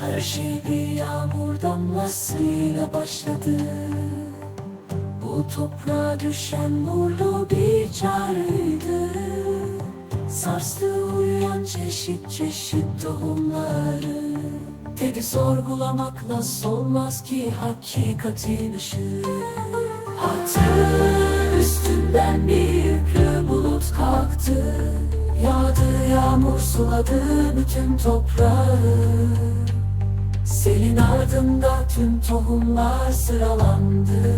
Her şey bir yağmur damlasıyla başladı. Bu toprağa düşen nurlu bir çağrıydı. Sarstı uyuyan çeşit çeşit tohumları. Dedi sorgulamakla solmaz ki hakikatin ışığı. Hatır üstünden bir yüklü bulut kalktı. Yağdı yağmur suladı bütün toprağı Selin ardında tüm tohumlar sıralandı.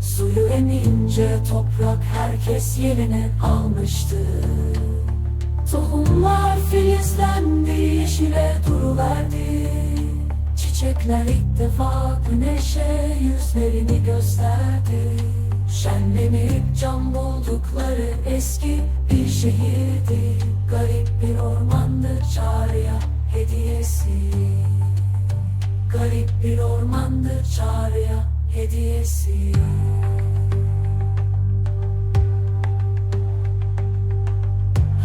Suyu emince toprak herkes yerine almıştı. Tohumlar filizlendi yeşile duruverdi. Çiçekler ilk defa güneşe yüzlerini gösterdi. Şenlenip can buldukları eski bir şehirdi. Garip bir ormandı çağrıya Bir ormandır çağrıya hediyesi.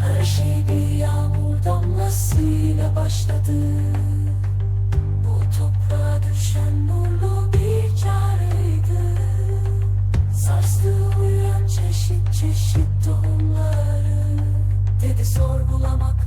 Her şey bir yağmur damlasıyla başladı. Bu toprağa düşen nurlu bir çağrıydı. Sarstı uyan çeşit çeşit tohumları. Dedi sorgulamak